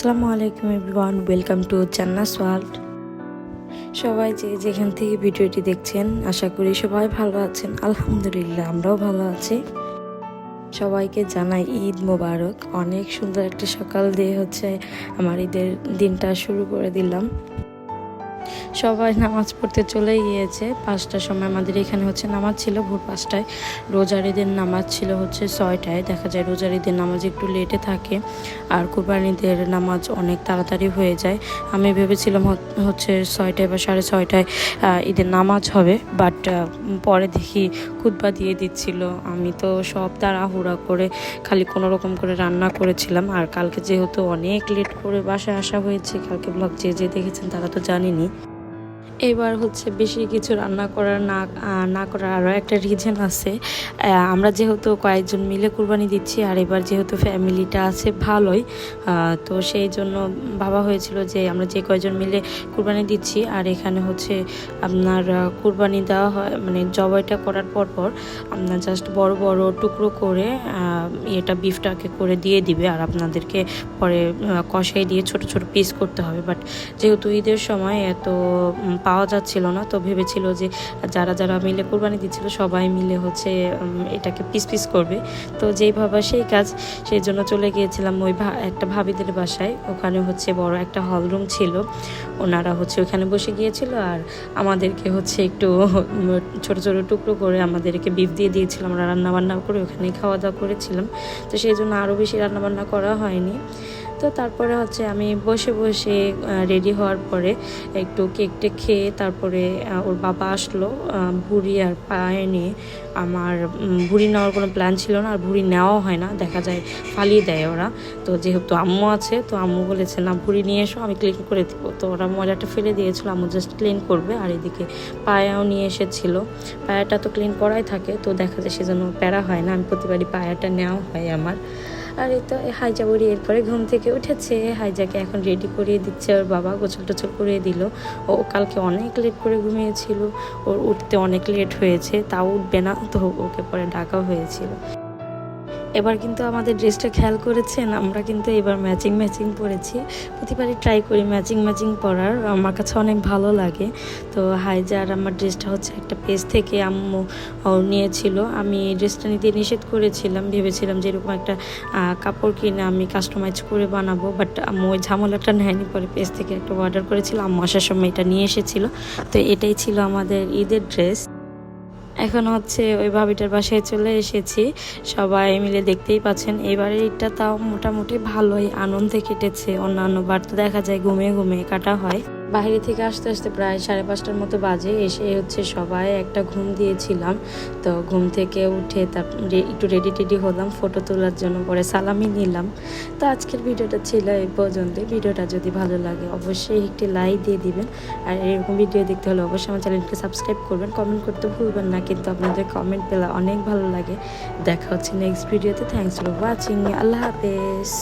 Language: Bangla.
আসসালামু আলাইকুম এভরিওয়ান, ওয়েলকাম টু চান্নাস ওয়ার্ল্ড। সবাই যে যেখান থেকে ভিডিওটি দেখছেন, আশা করি সবাই ভালো আছেন। আলহামদুলিল্লাহ, আমরাও ভালো আছি। সবাইকে জানাই ঈদ মোবারক। অনেক সুন্দর একটা সকাল দিয়ে হচ্ছে আমার ঈদের দিনটা শুরু করে দিলাম। সবাই নামাজ পড়তে চলে গিয়েছে। পাঁচটার সময় আমাদের এখানে হচ্ছে নামাজ ছিল, ভোর পাঁচটায়। রোজার ঈদের নামাজ ছিল হচ্ছে ছয়টায়। দেখা যায় রোজার ঈদের নামাজ একটু লেটে থাকে আর কোরবানিদের নামাজ অনেক তাড়াতাড়ি হয়ে যায়। আমি ভেবেছিলাম হচ্ছে ছয়টায় বা সাড়ে ছয়টায় ঈদের নামাজ হবে বাট পরে দেখি খুতবা দিয়ে দিচ্ছিল। আমি তো সব তাড়াহুড়া করে খালি কোনো রকম করে রান্না করেছিলাম। আর কালকে যেহেতু অনেক লেট করে বাসায় আসা হয়েছে, কালকে ব্লগ যে যে দেখেছেন তারা তো জানেনি। এবার হচ্ছে বেশি কিছু রান্না করার না না করার আরও একটা রিজন আছে। আমরা যেহেতু কয়েকজন মিলে কুরবানি দিচ্ছি, আর এবার যেহেতু ফ্যামিলিটা আছে ভালোই তো সেই জন্য ভাবা হয়েছিল যে আমরা যে কয়জন মিলে কুরবানি দিচ্ছি, আর এখানে হচ্ছে আপনার কুরবানি দেওয়া হয় মানে জবাইটা করার পর পর আপনার জাস্ট বড় বড় টুকরো করে এটা বিফটাকে করে দিয়ে দিবে, আর আপনাদেরকে পরে কষাই দিয়ে ছোট ছোট পিস করতে হবে। বাট যেহেতু ঈদের সময় এত পাওয়া যাচ্ছিল না। তো ভেবেছিল যে যারা যারা মিলে কোরবানি দিচ্ছিল সবাই মিলে হচ্ছে এটাকে পিস পিস করবে। তো যেই ভাবা সেই কাজ সেই জন্য চলে গিয়েছিলাম ওই একটা ভাবিদের বাসায়। ওখানে হচ্ছে বড় একটা হল রুম ছিল। ওনারা হচ্ছে ওখানে বসে গিয়েছিল আর আমাদেরকে হচ্ছে একটু ছোট ছোট টুকরো করে আমাদেরকে বিফ দিয়ে দিয়েছিল। আমরা রান্নাবান্না করে ওখানে খাওয়া দাওয়া করেছিলাম। তো সেই জন্য আরও বেশি রান্নাবান্না করা হয়নি। তো তারপরে হচ্ছে আমি বসে বসে রেডি হওয়ার পরে একটু কেক টেক খেয়ে তারপরে ওর বাবা আসলো ভুড়ি আর পায়ে নিয়ে। আমার ভুড়ি নেওয়ার কোনো প্ল্যান ছিল না, আর ভুড়ি নেওয়াও হয় না, দেখা যায় ফালিয়ে দেয় ওরা। তো যেহেতু আম্মু আছে, তো আম্মু বলেছে, না, ভুড়ি নিয়ে এসো, আমি ক্লিন করে দিব। তো ওরা মজাটা ফেলে দিয়েছিল, আম্মু জাস্ট ক্লিন করবে। আর এদিকে পায়াও নিয়ে এসেছিল। পায়াটা তো ক্লিন করাই থাকে, তো দেখা যায় সেজন্য প্যারা হয় না। আমি প্রতিবারই পায়াটা নেওয়া হয় আমার। আর এই তো হাইজা বুড়ি এরপরে ঘুম থেকে উঠেছে। হাইজাকে এখন রেডি করিয়ে দিচ্ছে, ওর বাবা গোছল টোছল করে দিল। ও কালকে অনেক লেট করে ঘুমিয়েছিল। ওর উঠতে অনেক লেট হয়েছে, তাও উঠবে না, তো ওকে পরে ডাকা হয়েছিল। এবার কিন্তু আমাদের ড্রেসটা খেয়াল করেছেন? আমরা কিন্তু এবার ম্যাচিং ম্যাচিং পরেছি। প্রতিবারই ট্রাই করি ম্যাচিং ম্যাচিং পরার। আমার কাছে অনেক ভালো লাগে। তো হাইজার আমার ড্রেসটা হচ্ছে একটা পেজ থেকে আম্মু নিয়েছিল। আমি এই ড্রেসটা নিতে নিষেধ করেছিলাম। ভেবেছিলাম যে এরকম একটা কাপড় কিনে আমি কাস্টমাইজ করে বানাবো। বাট আম্মু ওই ঝামেলাটা নেয়নি। পরে পেজ থেকে একটা অর্ডার করেছিল। আম্মু আসার সময় এটা নিয়ে এসেছিল। তো এটাই ছিল আমাদের ঈদের ড্রেস এখন হচ্ছে ওই ভাবিটার বাসায় চলে এসেছি। সবাই মিলে দেখতেই পাচ্ছেন, এবারে এটা তাও মোটামুটি ভালোই আনন্দে কেটেছে। অন্যান্য বার তো দেখা যায় ঘুমে ঘুমে কাটা হয়। বাইরে থেকে আসতে আসতে প্রায় সাড়ে পাঁচটার মতো বাজে, এসে হচ্ছে সবাই একটা ঘুম দিয়েছিলাম। তো ঘুম থেকে উঠে তারপরে একটু রেডি টেডি হলাম ফটো তোলার জন্য পরে সালামি নিলাম। তো আজকের ভিডিওটা ছিল এই পর্যন্তই। ভিডিওটা যদি ভালো লাগে অবশ্যই একটি লাইক দিয়ে দিবেন। আর এরকম ভিডিও দেখতে হলে অবশ্যই আমার চ্যানেলকে সাবস্ক্রাইব করবেন। কমেন্ট করতে ভুলবেন না, কিন্তু আপনাদের কমেন্ট পেলে অনেক ভালো লাগে। দেখা হচ্ছে নেক্সট ভিডিওতে থ্যাংকস ফর ওয়াচিং আল্লাহ হাফেজ।